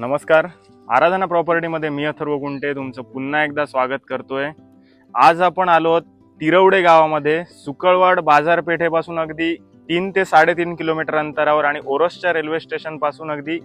नमस्कार. आराधना प्रॉपर्टीमध्ये मी अथर्व गुंटे तुमचं पुन्हा एकदा स्वागत करतोय. आज आपण आलो आहोत तिरवडे गावामध्ये सुकळवाड बाजारपेठेपासून अगदी तीन ते साडेतीन किलोमीटर अंतरावर आणि ओरसच्या रेल्वे स्टेशनपासून अगदी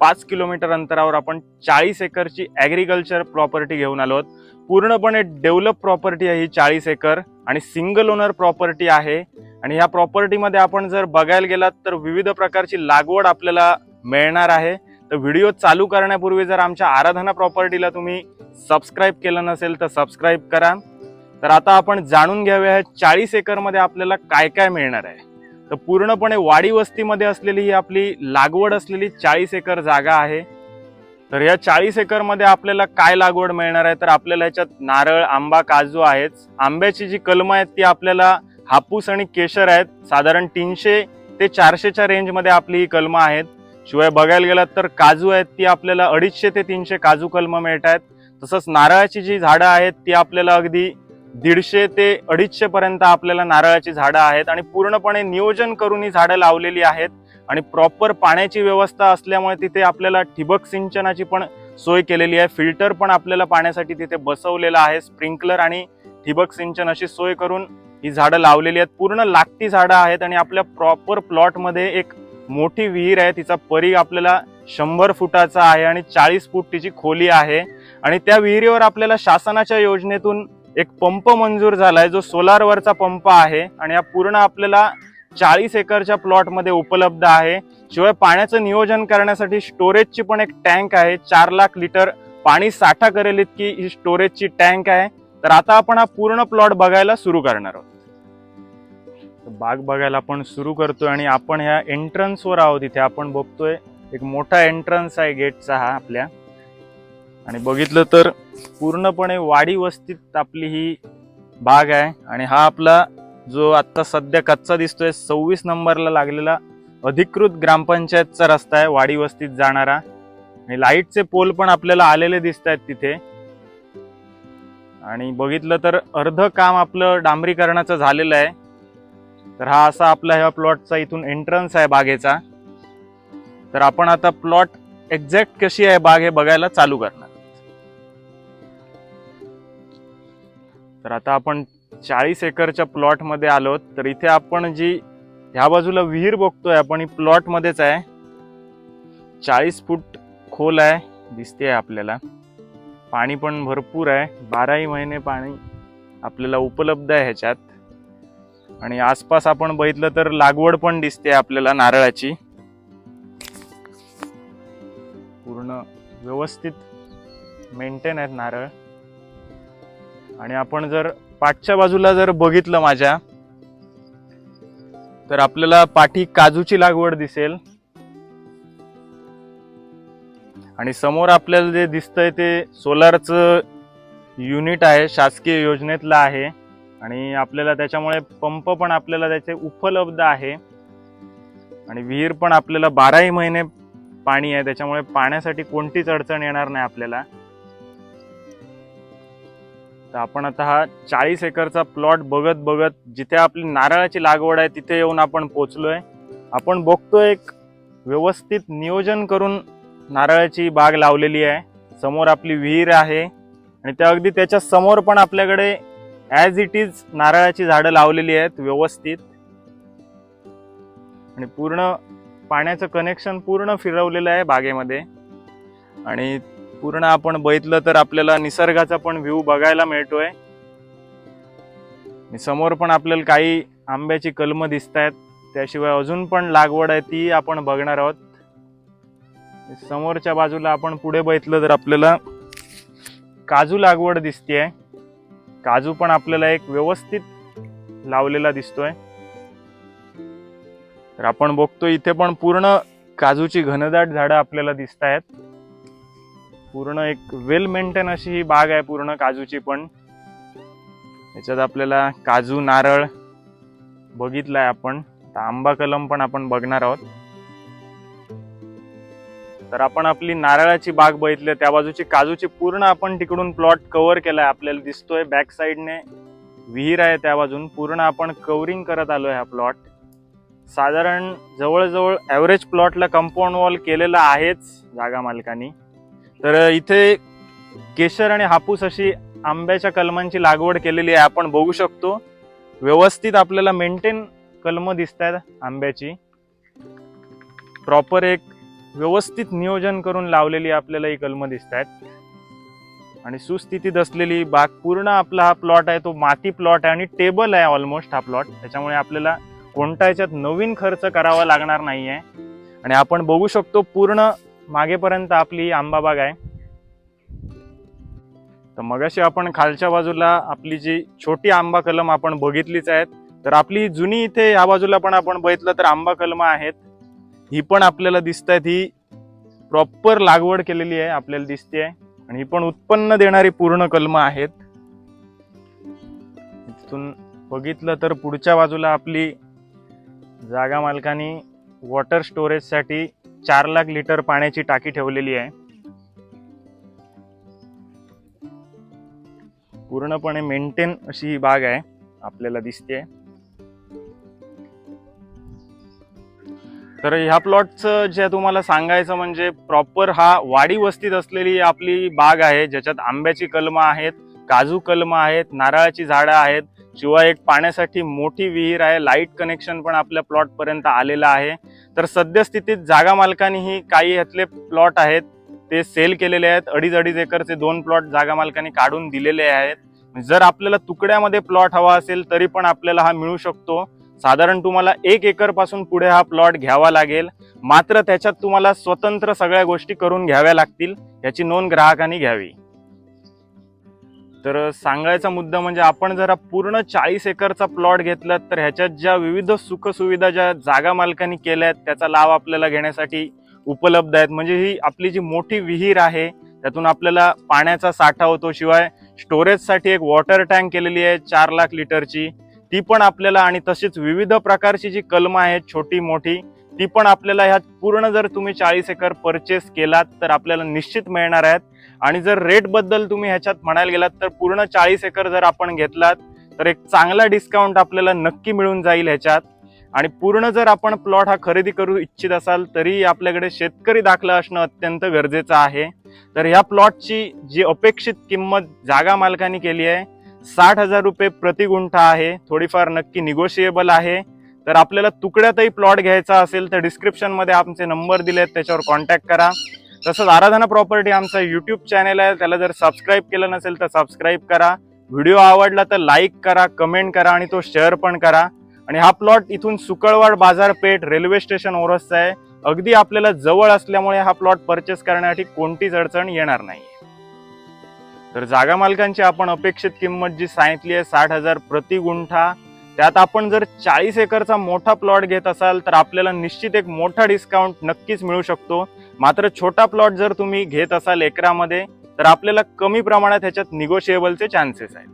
पाच किलोमीटर अंतरावर आपण चाळीस एकरची ॲग्रिकल्चर प्रॉपर्टी घेऊन आलो आहोत. पूर्णपणे डेव्हलप प्रॉपर्टी आहे ही चाळीस एकर आणि सिंगल ओनर प्रॉपर्टी आहे. आणि ह्या प्रॉपर्टीमध्ये आपण जर बघायला गेलात तर विविध प्रकारची लागवड आपल्याला मिळणार आहे. तर व्हिडिओ चालू करण्यापूर्वी जर आमच्या आराधना प्रॉपर्टीला तुम्ही सबस्क्राईब केलं नसेल तर सबस्क्राईब करा. तर आता आपण जाणून घ्याव्या चाळीस एकरमध्ये आपल्याला काय काय मिळणार आहे. तर पूर्णपणे वाडी वस्तीमध्ये असलेली ही आपली लागवड असलेली चाळीस एकर जागा आहे. तर या चाळीस एकरमध्ये आपल्याला काय लागवड मिळणार आहे? तर आपल्याला ह्याच्यात नारळ आंबा काजू आहेत आंब्याची जी कलमं आहेत ती आपल्याला हापूस आणि केशर आहेत. साधारण तीनशे ते चारशेच्या रेंजमध्ये आपली ही कलमं आहेत. शिवाय बघायला गेलात तर काजू आहेत ती आपल्याला अडीचशे ते तीनशे काजू कलम मिळत आहेत. तसंच नारळाची जी झाडं आहेत ती आपल्याला अगदी दीडशे ते अडीचशे पर्यंत आपल्याला नारळाची झाडं आहेत आणि पूर्णपणे नियोजन करून ही झाडं लावलेली आहेत. आणि प्रॉपर पाण्याची व्यवस्था असल्यामुळे तिथे आपल्याला ठिबक सिंचनाची पण सोय केलेली आहे. फिल्टर पण आपल्याला पाण्यासाठी तिथे बसवलेलं आहे. स्प्रिंकलर आणि ठिबक सिंचन अशी सोय करून ही झाडं लावलेली आहेत. पूर्ण लागती झाडं आहेत आणि आपल्या प्रॉपर प्लॉटमध्ये एक मोठी विहीर आहे तिचा परीघ आपल्याला शंभर फुटाचा आहे आणि चाळीस फूट तिची खोली आहे. आणि त्या विहिरीवर आपल्याला शासनाच्या योजनेतून एक पंप मंजूर झालाय जो सोलारवरचा पंप आहे. आणि हा पूर्ण आपल्याला चाळीस एकरच्या प्लॉटमध्ये उपलब्ध आहे. शिवाय पाण्याचं नियोजन करण्यासाठी स्टोरेजची पण एक टँक आहे. चार लाख लिटर पाणी साठा करेल इतकी ही स्टोरेजची टँक आहे. तर आता आपण हा पूर्ण प्लॉट बघायला सुरू करणार आहोत. बाग बघायला आपण सुरू करतोय आणि आपण ह्या एंट्रन्सवर आहोत इथे. आपण बघतोय एक मोठा एंट्रन्स आहे गेटचा हा आपल्या. आणि बघितलं तर पूर्णपणे वाडी वस्तीत आपली ही बाग आहे. आणि हा आपला जो आता सध्या कच्चा दिसतोय सव्वीस नंबरला लागलेला अधिकृत ग्रामपंचायतचा रस्ता आहे वाडी वस्तीत जाणारा. आणि लाईटचे पोल पण आपल्याला आलेले दिसत आहेत तिथे. आणि बघितलं तर अर्ध काम आपलं डांबरीकरणाचं झालेलं आहे. तर हा असा आपला ह्या प्लॉटचा इथून एंट्रन्स आहे बागेचा. तर आपण आता प्लॉट एक्झॅक्ट कशी आहे बाग हे बघायला चालू करणार. तर आता आपण चाळीस एकरच्या प्लॉटमध्ये आलो तर इथे आपण जी ह्या बाजूला विहीर बघतोय आपण ही प्लॉटमध्येच आहे. चाळीस फूट खोल आहे दिसते आहे आपल्याला. पाणी पण भरपूर आहे. बाराही महिने पाणी आपल्याला उपलब्ध आहे ह्याच्यात. आणि आसपास आपण बघितलं तर लागवड पण दिसते आपल्याला नारळाची. पूर्ण व्यवस्थित मेंटेन आहेत नारळ. आणि आपण जर पाठच्या बाजूला जर बघितलं माझ्या तर आपल्याला पाठी काजूची लागवड दिसेल. आणि समोर आपल्याला जे दिसतंय ते सोलारचं युनिट आहे शासकीय योजनेतलं आहे. आणि आपल्याला त्याच्यामुळे पंप पण आपल्याला त्याचे उपलब्ध आहे. आणि विहीर पण आपल्याला बाराही महिने पाणी आहे त्याच्यामुळे पाण्यासाठी कोणतीच अडचण येणार नाही आपल्याला. तर आपण आता हा चाळीस एकरचा प्लॉट बघत बघत जिथे आपली नारळाची लागवड आहे तिथे येऊन आपण पोचलोय. आपण बघतोय एक व्यवस्थित नियोजन करून नारळाची बाग लावलेली आहे. समोर आपली विहीर आहे आणि त्या अगदी त्याच्यासमोर पण आपल्याकडे ॲज इट इज नारळाची झाडं लावलेली आहेत व्यवस्थित. आणि पूर्ण पाण्याचं कनेक्शन पूर्ण फिरवलेलं आहे बागेमध्ये. आणि पूर्ण आपण बघितलं तर आपल्याला निसर्गाचा पण व्ह्यू बघायला मिळतोय. समोर पण आपल्याला काही आंब्याची कलमं दिसत आहेत त्याशिवाय अजून पण लागवड आहे ती आपण बघणार आहोत. समोरच्या बाजूला आपण पुढे बघितलं तर आपल्याला काजू लागवड दिसते आहे काजू पण आपल्याला एक व्यवस्थित लावलेला दिसतोय. तर आपण बघतो इथे पण पूर्ण काजूची घनदाट झाडं आपल्याला दिसत आहेत पूर्ण एक वेल मेंटेन अशी ही बाग आहे पूर्ण काजूची पण. याच्यात आपल्याला काजू नारळ बघितलाय आपण. आंबा कलम पण आपण बघणार आहोत. तर आपण आपली नारळाची बाग बघितली त्या बाजूची काजूची पूर्ण आपण तिकडून प्लॉट कव्हर केलाय आपल्याला दिसतोय बॅक साईडने विहीर आहे त्या बाजून पूर्ण आपण कव्हरिंग करत आलो आहे हा प्लॉट साधारण जवळजवळ ॲव्हरेज प्लॉटला कंपाऊंड वॉल केलेला आहेच जागा मालकानी. तर इथे केशर आणि हापूस अशी आंब्याच्या कलमांची लागवड केलेली आहे आपण बघू शकतो. व्यवस्थित आपल्याला मेंटेन कलमं दिसत आहेत आंब्याची. प्रॉपर एक व्यवस्थित नियोजन करून लावलेली आपल्याला ही कलमं दिसत आहेत आणि सुस्थितीत असलेली बाग पूर्ण आपला हा प्लॉट आहे तो माती प्लॉट आहे आणि टेबल आहे ऑलमोस्ट हा प्लॉट त्याच्यामुळे आपल्याला कोणता याच्यात नवीन खर्च करावा लागणार नाही आहे आणि आपण बघू शकतो पूर्ण मागेपर्यंत आपली आंबा बाग आहे. तर मगाशी आपण खालच्या बाजूला आपली जी छोटी आंबा कलम आपण बघितलीच आहेत. तर आपली जुनी इथे या बाजूला पण आपण बघितलं तर आंबा कलम आहेत. ही पण आपल्याला दिसत आहेत ही प्रॉपर लागवड केलेली आहे आपल्याला दिसते आहे. आणि ही पण उत्पन्न देणारी पूर्ण कलमं आहेत. इथून बघितलं तर पुढच्या बाजूला आपली जागा मालकानी वॉटर स्टोरेजसाठी चार लाख लिटर पाण्याची टाकी ठेवलेली आहे. पूर्णपणे मेंटेन अशी ही बाग आहे आपल्याला दिसते तर ह्या प्लॉटचं जे तुम्हाला सांगायचं म्हणजे प्रॉपर हा वाडी वस्तीत असलेली आपली बाग आहे ज्याच्यात आंब्याची कलमं आहेत काजू कलमं आहेत नारळाची झाडं आहेत शिवाय एक पाण्यासाठी मोठी विहीर आहे लाइट कनेक्शन पण आपल्या प्लॉटपर्यंत आलेलं आहे. तर सद्यस्थितीत जागा मालकांनीही काही ह्यातले प्लॉट आहेत ते सेल केलेले आहेत अडीच अडीच एकरचे दोन प्लॉट जागा मालकांनी काढून दिलेले आहेत. जर आपल्याला तुकड्यामध्ये प्लॉट हवा असेल तरी पण आपल्याला हा मिळू शकतो. साधारण तुम्हाला एक एकरपासून पुढे हा प्लॉट घ्यावा लागेल. मात्र त्याच्यात तुम्हाला स्वतंत्र सगळ्या गोष्टी करून घ्याव्या लागतील याची नोंद ग्राहकांनी घ्यावी. तर सांगायचा मुद्दा म्हणजे आपण जर पूर्ण चाळीस एकरचा प्लॉट घेतला तर ह्याच्यात ज्या विविध सुखसुविधा ज्या जागा मालकांनी केल्या आहेत त्याचा लाभ आपल्याला घेण्यासाठी उपलब्ध आहेत. म्हणजे ही आपली जी मोठी विहीर आहे त्यातून आपल्याला पाण्याचा साठा होतो. शिवाय स्टोरेजसाठी एक वॉटर टँक केलेली आहे चार लाख लिटरची ती पण आपल्याला आणि तशीच विविध प्रकारची जी कलमं आहेत छोटी मोठी ती पण आपल्याला ह्यात पूर्ण जर तुम्ही चाळीस एकर परचेस केलात तर आपल्याला निश्चित मिळणार आहेत. आणि जर रेटबद्दल तुम्ही ह्याच्यात म्हणायला गेलात तर पूर्ण चाळीस एकर जर आपण घेतलात तर एक चांगला डिस्काउंट आपल्याला नक्की मिळून जाईल ह्याच्यात. आणि पूर्ण जर आपण प्लॉट हा खरेदी करू इच्छित असाल तरी आपल्याकडे शेतकरी दाखला असणं अत्यंत गरजेचं आहे. तर ह्या प्लॉटची जी अपेक्षित किंमत जागा मालकाने केली आहे साठ हजार रुपये प्रति गुंठा आहे थोडीफार नक्की निगोशिएबल आहे. तर आपल्याला तुकड्यातही प्लॉट घ्यायचा असेल तर डिस्क्रिप्शनमध्ये आमचे नंबर दिले आहेत त्याच्यावर कॉन्टॅक्ट करा. तसंच आराधना प्रॉपर्टी आमचा यूट्यूब चॅनल आहे त्याला जर सबस्क्राईब केलं नसेल तर सबस्क्राईब करा. व्हिडिओ आवडला तर लाईक करा कमेंट करा आणि तो शेअर पण करा. आणि हा प्लॉट इथून सुकळवाड बाजारपेठ रेल्वे स्टेशन ओरसचा आहे. अगदी आपल्याला जवळ असल्यामुळे हा प्लॉट परचेस करण्यासाठी कोणतीच अडचण येणार नाही तर जागा मालकांची आपण अपेक्षित किंमत जी सांगितली आहे साठ हजार प्रति गुंठा त्यात आपण जर चाळीस एकरचा मोठा प्लॉट घेत असाल तर आपल्याला निश्चित एक मोठा डिस्काउंट नक्कीच मिळू शकतो. मात्र छोटा प्लॉट जर तुम्ही घेत असाल एकरामध्ये तर आपल्याला कमी प्रमाणात ह्याच्यात निगोशिएबलचे चान्सेस आहेत.